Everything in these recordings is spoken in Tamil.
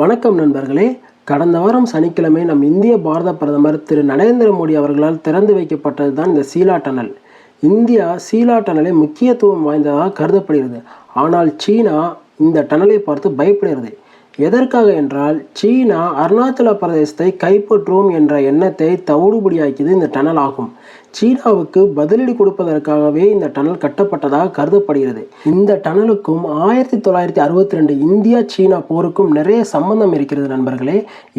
வணக்கம் நண்பர்களே. கடந்த வாரம் சனிக்கிழமை நம் இந்திய பாரத பிரதமர் திரு நரேந்திர மோடி அவர்களால் திறந்து வைக்கப்பட்டது தான் இந்த சீலா டனல். இந்தியா சீலா டனலை முக்கியத்துவம் வாய்ந்ததாக கருதப்படுகிறது. ஆனால் சீனா இந்த டனலை பார்த்து பயப்படுகிறது. எதற்காக என்றால் சீனா அருணாச்சல பிரதேசத்தை கைப்பற்றுவோம் என்ற எண்ணத்தை தவிடுபடியாக்கியது இந்த டனல் ஆகும். சீனாவுக்கு பதிலடி கொடுப்பதற்காகவே இந்த டனல் கட்டப்பட்டதாக கருதப்படுகிறது. இந்த டனலுக்கும் ஆயிரத்தி தொள்ளாயிரத்தி அறுபத்தி ரெண்டு இந்தியா சீனா போருக்கும் நிறைய சம்பந்தம் இருக்கிறது நண்பர்களே.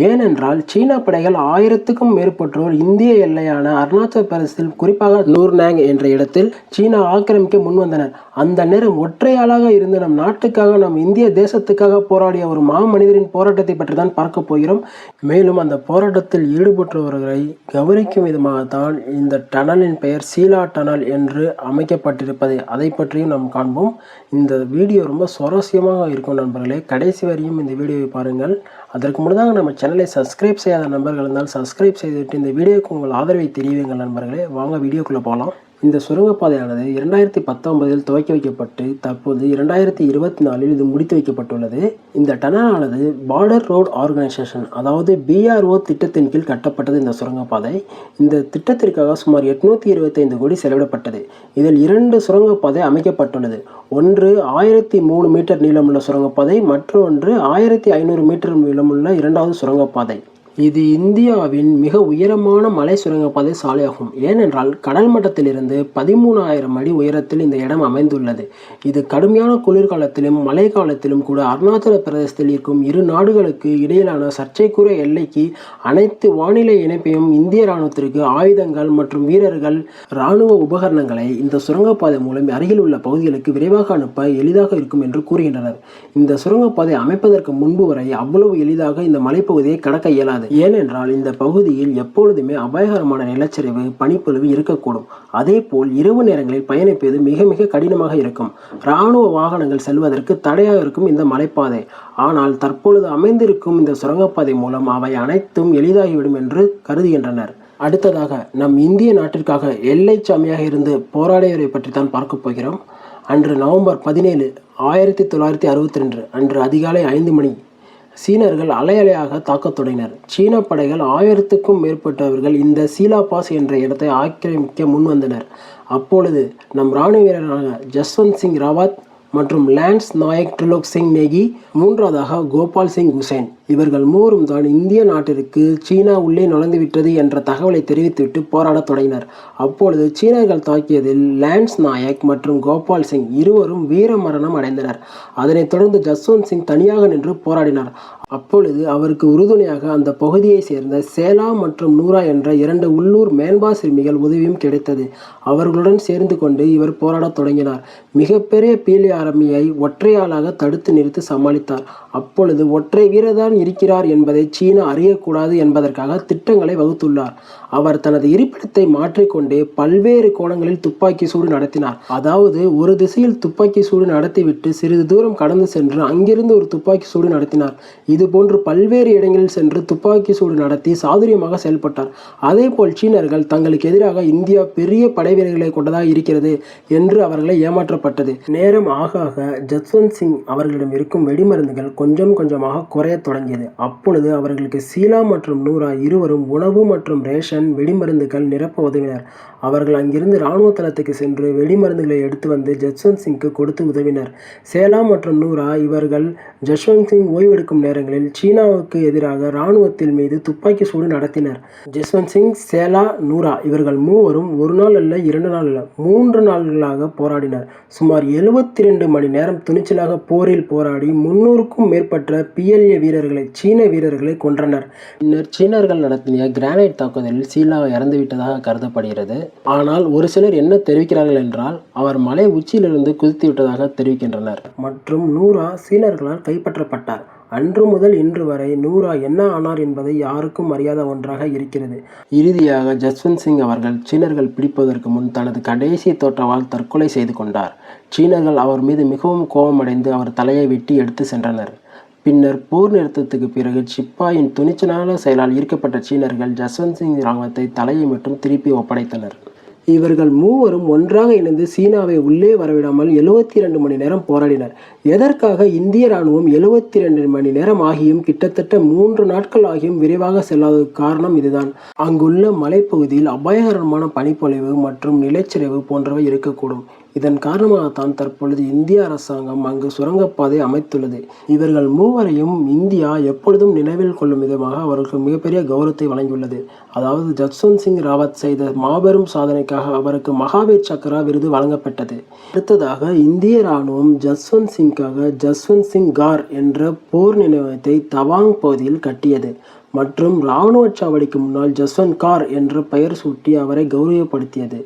ஏனென்றால் சீனா படைகள் ஆயிரத்துக்கும் மேற்பட்டோர் இந்திய எல்லையான அருணாச்சல பிரதேசத்தில் குறிப்பாக நூர்நாங் என்ற இடத்தில் சீனா ஆக்கிரமிக்க முன்வந்தனர். அந்த நேரம் ஒற்றையாளாக இருந்து நம் நாட்டுக்காக நம் இந்திய தேசத்துக்காக போராடிய ஒரு மாமனிதரின் போராட்டத்தை பற்றி தான் பார்க்க போகிறோம். மேலும் அந்த போராட்டத்தில் ஈடுபட்டவர்களை கௌரவிக்கும் விதமாகத்தான் இந்த டனலின் பெயர் சீலா டனல் என்று அமைக்கப்பட்டிருப்பதை அதை பற்றியும் நாம் காண்போம். இந்த வீடியோ ரொம்ப சுவாரஸ்யமாக இருக்கும் நண்பர்களே. கடைசி வரையும் இந்த வீடியோவை பாருங்கள். அதற்கு முன்னதாக நம்ம சேனலை சப்ஸ்கிரைப் செய்யாத நண்பர்கள் இருந்தால் சப்ஸ்கிரைப் செய்துவிட்டு இந்த வீடியோவுக்கு உங்கள் ஆதரவை தெரிவிங்கள் நண்பர்களே. வாங்க வீடியோக்குள்ளே போகலாம். இந்த சுரங்கப்பாதையானது இரண்டாயிரத்தி பத்தொன்பதில் துவக்கி வைக்கப்பட்டு தற்போது இரண்டாயிரத்தி இருபத்தி நாலில் இது முடித்து வைக்கப்பட்டுள்ளது. இந்த டனலானது பார்டர் ரோட் ஆர்கனைசேஷன் அதாவது பிஆர்ஓ திட்டத்தின் கீழ் கட்டப்பட்டது இந்த சுரங்கப்பாதை. இந்த திட்டத்திற்காக சுமார் எட்நூத்தி இருபத்தைந்து கோடி செலவிடப்பட்டது. இதில் இரண்டு சுரங்கப்பாதை அமைக்கப்பட்டுள்ளது. ஒன்று ஆயிரத்தி மூணு மீட்டர் நீளமுள்ள சுரங்கப்பாதை மற்றொன்று ஆயிரத்தி ஐநூறு மீட்டர் நீளமுள்ள இரண்டாவது சுரங்கப்பாதை. இது இந்தியாவின் மிக உயரமான மலை சுரங்கப்பாதை சாலையாகும். ஏனென்றால் கடல் மட்டத்திலிருந்து பதிமூணாயிரம் அடி உயரத்தில் இந்த இடம் அமைந்துள்ளது. இது கடுமையான குளிர்காலத்திலும் மழை காலத்திலும் கூட அருணாச்சல பிரதேசத்தில் இருக்கும் இரு நாடுகளுக்கு இடையிலான சர்ச்சைக்குரிய எல்லைக்கு அனைத்து வானிலை இணைப்பையும் இந்திய இராணுவத்திற்கு ஆயுதங்கள் மற்றும் வீரர்கள் இராணுவ உபகரணங்களை இந்த சுரங்கப்பாதை மூலம் அருகில் உள்ள பகுதிகளுக்கு விரைவாக அனுப்ப எளிதாக இருக்கும் என்று கூறுகின்றனர். இந்த சுரங்கப்பாதை அமைப்பதற்கு முன்பு வரை அவ்வளவு எளிதாக இந்த மலைப்பகுதியை கடக்க இயலாது. ஏனென்றால் இந்த பகுதியில் எப்பொழுதுமே அபாயகரமான நிலச்சரிவு பனிப்பொழிவு இருக்கக்கூடும். அதேபோல் இரவு நேரங்களில் பயணிப்பது மிக மிக கடினமாக இருக்கும். இராணுவ வாகனங்கள் செல்வதற்கு தடையாக இருக்கும் இந்த மலைப்பாதை. ஆனால் தற்பொழுது அமைந்திருக்கும் இந்த சுரங்கப்பாதை மூலம் அவை அனைத்தும் எளிதாகிவிடும் என்று கருதுகின்றனர். அடுத்ததாக நம் இந்திய நாட்டிற்காக எல்லை சாமியாக இருந்து போராடியவரை பற்றி தான் பார்க்க போகிறோம். அன்று நவம்பர் பதினேழு ஆயிரத்தி தொள்ளாயிரத்தி அறுபத்தி ரெண்டு அன்று அதிகாலை ஐந்து மணி சீனர்கள் அலையலையாக தாக்கத் தொடங்கினர் சீன படைகள் ஆயிரத்துக்கும் மேற்பட்டவர்கள் இந்த சீலா பாஸ் என்ற இடத்தை ஆக்கிரமிக்க முன்வந்தனர். அப்பொழுது நம் இராணுவ வீரரான ஜஸ்வந்த் சிங் ராவத் மற்றும் லான்ஸ் நாயக் ட்ரிலோக் சிங் நேகி மூன்றாவதாக கோபால் சிங் ஹுசேன். இவர்கள் மூவரும் தான் இந்திய நாட்டிற்கு சீனா உள்ளே நுழைந்துவிட்டது என்ற தகவலை தெரிவித்துவிட்டு போராடத் தொடங்கினர். அப்பொழுது சீனர்கள் தாக்கியதில் லான்ஸ் நாயக் மற்றும் கோபால் சிங் இருவரும் வீர மரணம் அடைந்தனர். அதனைத் தொடர்ந்து ஜஸ்வந்த் சிங் தனியாக நின்று போராடினார். அப்பொழுது அவருக்கு உறுதுணையாக அந்த பகுதியைச் சேர்ந்த சேலா மற்றும் நூரா என்ற இரண்டு உள்ளூர் மேன்பா சிறுமிகள் உதவியும் கிடைத்தது. அவர்களுடன் சேர்ந்து கொண்டு இவர் போராடத் தொடங்கினார். மிகப்பெரிய பீலி ஆர்மியை ஒற்றையாளாக தடுத்து நிறுத்தி சமாளித்தார். அப்பொழுது ஒற்றை தான் இருக்கிறார் என்பதை சீனா அறியக்கூடாது என்பதற்காக திட்டங்களை வகுத்துள்ளார். அவர் தனது இருப்பிடத்தை மாற்றிக்கொண்டே பல்வேறு கோணங்களில் துப்பாக்கி சூடு நடத்தினார். அதாவது ஒரு திசையில் துப்பாக்கி சூடு நடத்திவிட்டு சிறிது தூரம் கடந்து சென்று அங்கிருந்து ஒரு துப்பாக்கி சூடு நடத்தினார். இது போன்று பல்வேறு இடங்களில் சென்று துப்பாக்கி சூடு நடத்தி சாதுரியமாக செயல்பட்டார். அதேபோல் சீனர்கள் தங்களுக்கு எதிராக இந்தியா பெரிய படை வீரர்களை கொண்டதாக இருக்கிறது என்று அவர்களை ஏமாற்றப்பட்டது. நேரம் ஆக ஆக ஜஸ்வந்த் சிங் அவர்களிடம் இருக்கும் வெடிமருந்துகள் கொஞ்சம் கொஞ்சமாக குறையத் தொடங்கியது அப்பொழுது அவர்களுக்கு சீலா மற்றும் நூரா இருவரும் உணவு மற்றும் ரேஷன் வெடிமருந்துகள் நிரப்ப உதவினர். அவர்கள் அங்கிருந்து இராணுவ தளத்துக்கு சென்று வெடிமருந்துகளை எடுத்து வந்து ஜஸ்வந்த் சிங்க்கு கொடுத்து உதவினர். சேலா மற்றும் நூரா இவர்கள் ஜஸ்வந்த் சிங் ஓய்வெடுக்கும் நேரங்களில் சீனாவுக்கு எதிராக இராணுவத்தில் மீது துப்பாக்கி சூடு நடத்தினர். ஜஸ்வந்த் சிங் சேலா நூரா இவர்கள் மூவரும் ஒரு நாள் அல்ல இரண்டு நாள் அல்ல மூன்று நாள்களாக போராடினர். சுமார் எழுபத்தி ரெண்டு மணி நேரம் துணிச்சலாக போரில் போராடி முன்னூறுக்கும் மேற்பட்ட பிஎல்ஏ வீரர்கள் சீன வீரர்களை கொன்றனர். பின்னர் சீனர்கள் நடத்திய கிரானைட் தாக்குதலில் சீலா இறந்துவிட்டதாக கருதப்படுகிறது. ஆனால் ஒரு சிலர் என்ன தெரிவிக்கிறார்கள் என்றால் அவர் மலை உச்சியிலிருந்து குதித்து விட்டதாக தெரிவிக்கின்றனர். மற்றும் நூரா சீனர்களால் கைப்பற்றப்பட்டார். அன்று முதல் இன்று வரை நூரா என்ன ஆனார் என்பதை யாருக்கும் அறியாத ஒன்றாக இருக்கிறது. இறுதியாக ஜஸ்வந்த் சிங் அவர்கள் சீனர்கள் பிடிப்பதற்கு முன் தனது கடைசி தோற்றவால் தற்கொலை செய்து கொண்டார். சீனர்கள் அவர் மீது மிகவும் கோபமடைந்து அவர் தலையை வெட்டி எடுத்து சென்றனர். பின்னர் போர் நிறுத்தத்துக்கு பிறகு சிப்பாயின் துணிச்சலான செயலால் ஈர்க்கப்பட்ட சீனர்கள் ஜஸ்வந்த் சிங் ராணுவத்தை தலையை மட்டும் திருப்பி ஒப்படைத்தனர். இவர்கள் மூவரும் ஒன்றாக இணைந்து சீனாவை உள்ளே வரவிடாமல் எழுவத்தி இரண்டு மணி நேரம் போராடினர். எதற்காக இந்திய ராணுவம் எழுவத்தி இரண்டு மணி நேரம் ஆகியும் கிட்டத்தட்ட மூன்று நாட்கள் ஆகியும் விரைவாக செல்லாததுக்கு காரணம் இதுதான். அங்குள்ள மலைப்பகுதியில் அபாயகரமான பனிப்பொழிவு மற்றும் நிலச்சரிவு போன்றவை இருக்கக்கூடும். இதன் காரணமாகத்தான் தற்பொழுது இந்திய அரசாங்கம் அங்கு சுரங்கப்பாதை அமைத்துள்ளது. இவர்கள் மூவரையும் இந்தியா எப்பொழுதும் நினைவில் கொள்ளும் விதமாக அவர்களுக்கு மிகப்பெரிய கௌரவத்தை வழங்கியுள்ளது. அதாவது ஜஸ்வந்த் சிங் ராவத் செய்த மாபெரும் சாதனைக்காக அவருக்கு மகாவீர் சக்ரா விருது வழங்கப்பட்டது. அடுத்ததாக இந்திய ராணுவம் ஜஸ்வந்த் சிங்காக ஜஸ்வந்த் சிங் கார் என்ற போர் நினைவகத்தை தவாங் பகுதியில் கட்டியது. மற்றும் இராணுவ சாவடிக்கு முன்னால் ஜஸ்வந்த் கார் என்ற பெயர் சூட்டி அவரை கௌரவப்படுத்தியது.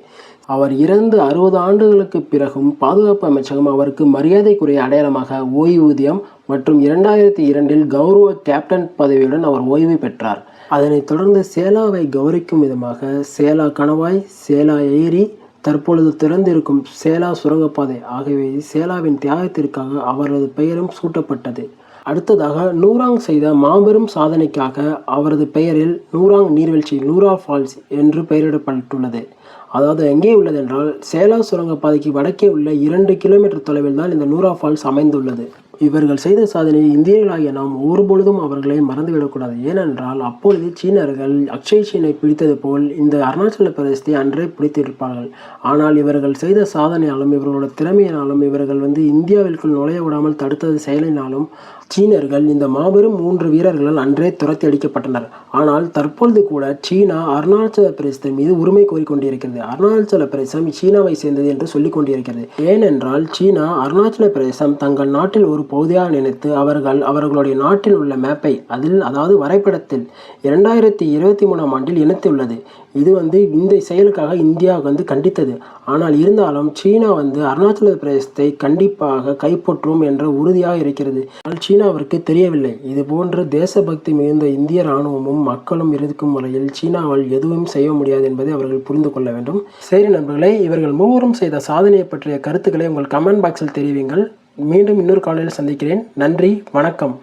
அவர் இறந்து அறுபது ஆண்டுகளுக்கு பிறகும் பாதுகாப்பு அமைச்சகம் அவருக்கு மரியாதைக்குரிய அடையாளமாக ஓய்வூதியம் மற்றும் இரண்டாயிரத்தி இரண்டில் கௌரவ கேப்டன் பதவியுடன் அவர் ஓய்வு பெற்றார். அதனைத் தொடர்ந்து சேலாவை கௌரவிக்கும் விதமாக சேலா கணவாய் சேலா ஏரி தற்பொழுது திறந்திருக்கும் சேலா சுரங்கப்பாதை ஆகியவை சேலாவின் தியாகத்திற்காக அவரது பெயரும் சூட்டப்பட்டது. அடுத்ததாக நூராங் செய்த மாபெரும் சாதனைக்காக அவரது பெயரில் நூராங் நீர்வீழ்ச்சி நூரா ஃபால்ஸ் என்று பெயரிடப்பட்டுள்ளது. அதாவது எங்கே உள்ளது என்றால் சேலா சுரங்கப்பாதைக்கு வடக்கே உள்ள இரண்டு கிலோமீட்டர் தொலைவில் தான் இந்த நூரா ஃபால்ஸ் அமைந்துள்ளது. இவர்கள் செய்த சாதனையை இந்தியர்களாகிய நாம் ஒருபொழுதும் அவர்களை மறந்துவிடக்கூடாது. ஏனென்றால் அப்பொழுது சீனர்கள் அக்ஷய் சீனை பிடித்தது போல் இந்த அருணாச்சல பிரதேசத்தை அன்றே பிடித்திருப்பார்கள். ஆனால் இவர்கள் செய்த சாதனையாலும் இவர்களோட திறமையினாலும் இவர்கள் வந்து இந்தியாவிற்குள் நுழைய விடாமல் தடுத்தது செயலினாலும் சீனர்கள் இந்த மாபெரும் மூன்று வீரர்களால் அன்றே துரத்தி அடிக்கப்பட்டனர் ஆனால் தற்பொழுது கூட சீனா அருணாச்சல பிரதேசத்தின் மீது உரிமை கோரிக்கொண்டிருக்கிறது அருணாச்சல பிரதேசம் சீனாவை சேர்ந்தது என்று சொல்லிக் கொண்டிருக்கிறது. ஏனென்றால் சீனா அருணாச்சல பிரதேசம் தங்கள் நாட்டில் ஒரு பகுதியாக நினைத்து அவர்கள் அவர்களுடைய நாட்டில் உள்ள மேப்பை அதில் அதாவது வரைபடத்தில் இரண்டாயிரத்தி இருபத்தி மூணாம் ஆண்டில் இணைத்துள்ளது. இது வந்து இந்த செயலுக்காக இந்தியா வந்து கண்டித்தது. ஆனால் இருந்தாலும் சீனா வந்து அருணாச்சல பிரதேசத்தை கண்டிப்பாக கைப்பற்றும் என்ற உறுதியாக இருக்கிறது. ஆனால் சீனாவிற்கு தெரியவில்லை. இது போன்ற தேசபக்தி மிகுந்த இந்திய இராணுவமும் மக்களும் இருக்கும் வரையில் சீனாவால் எதுவும் செய்ய முடியாது என்பதை அவர்கள் புரிந்து கொள்ள வேண்டும். சரி நண்பர்களே இவர்கள் மூவரும் செய்த சாதனையை பற்றிய கருத்துக்களை உங்கள் கமெண்ட் பாக்ஸில் தெரிவிங்கள். மீண்டும் இன்னொரு காலையில் சந்திக்கிறேன். நன்றி வணக்கம்.